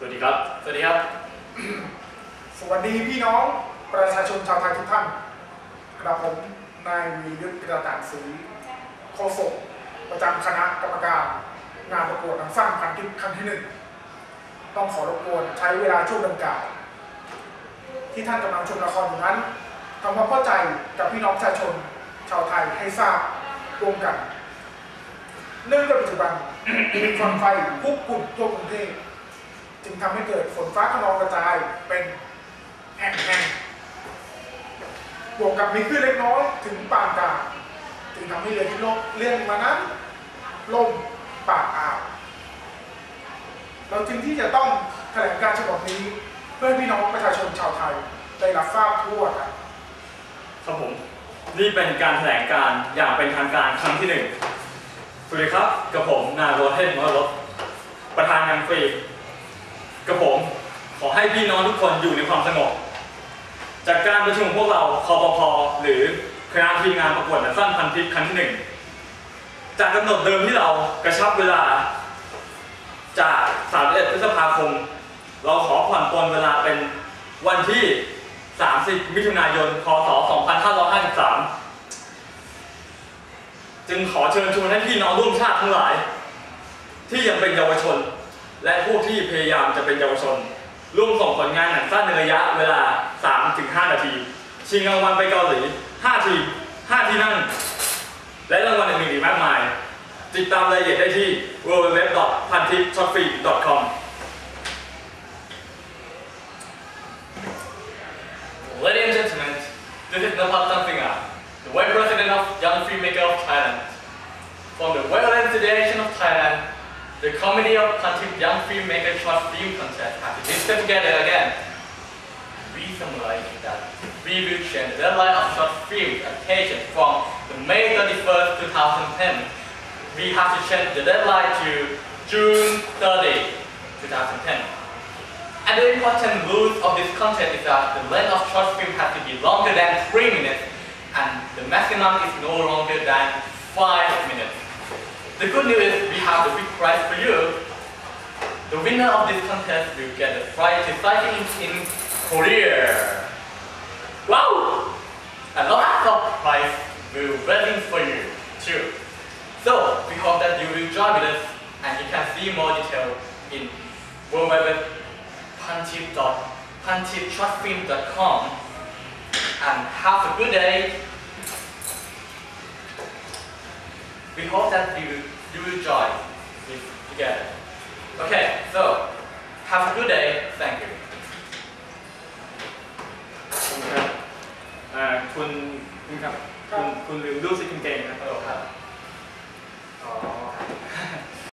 สวัสดีครับ สวัสดีครับ สวัสดีพี่น้องประชาชนชาวไทยทุกท่านกระผมนายวียุทธกระต่างศรีโฆษกประจำคณะกรรมการ งานประกวดหนังสั้นพันทิปครั้งที่หนึ่งต้องขอรบกวนใช้เวลาช่วงดังกล่าวที่ท่านกำลังชมละครอยู่นั้นทำความเข้าใจกับพี่น้องประชาชนชาวไทยให้ทราบรวมกัน เนื่องจากปัจจุบันมีควันไฟคุกกลุ่นทั่วกรุงเทพ จึงทำให้เกิดฝนฟ้าขนองกระจายเป็นแห่งๆบวกกับมีคลื่นเล็กน้อยถึงปานกลางจึงทำให้เรือที่ล่มเลื่อนมานั้นล่มปากอ่าวเราจึงที่จะต้องแถลงการฉบับนี้เพื่อพี่น้องประชาชนชาวไทยได้รับทราบทั่วกันครับผมนี่เป็นการแถลงการอย่างเป็นทางการครั้งที่หนึ่งสวัสดีครับ กับผมนายโรเทนมรรถประธานงานฟรี ขอให้พี่น้องทุกคนอยู่ในความสงบ จากการประชุมพวกเราคอปพหรือคณะทีมงานประกวดหนังสั้นพันทิปครั้งที่หนึ่งจากกำหนดเดิมที่เรากระชับเวลา จาก 31 พฤษภาคม เราขอผ่อนปลนเวลาเป็นวันที่ 30 มิถุนายน พศ 2553 จึงขอเชิญชวนให้พี่น้องร่วมชาติทั้งหลาย ที่ยังเป็นเยาวชน และผู้ที่พยายามจะเป็นเยาวชน ร่วมส่งผลงานหนังสั้นในระยะเวลา 3-5 นาที ชิงรางวัลไปเกาหลี 5 ทีม5ที่นั่ง และรางวัลอื่นๆอีกมากมาย ติดตามรายละเอียดได้ที่ www.pantipshopfree.com Ladies and gentlemen, this is Napat Tansinga, the Vice President of Young Filmmaker of Thailand. From the Wetland Federation of Thailand, the comedy of Pantip Young Filmmaker Short Film Contest has been together again. We summarize that we will change the deadline of short film application from the May 31st, 2010. We have to change the deadline to June 30, 2010. And the important rules of this contest is that the length of short film has to be longer than 3 minutes and the maximum is no longer than 5 minutes. The good news is we have the big prize for you. The winner of this contest will get a flight to sightseeing in Korea. Wow! And lots of prize will waiting for you too. So we hope that you will join with us and you can see more detail in www.pantip.pantipshortfilm.com and have a good day. We hope that you will, you will join this together. Okay, so have a good day. Thank you. คุณครับอ่าคุณคุณครับคุณคุณลืมรูปสิคุณเก่งครับ Hello,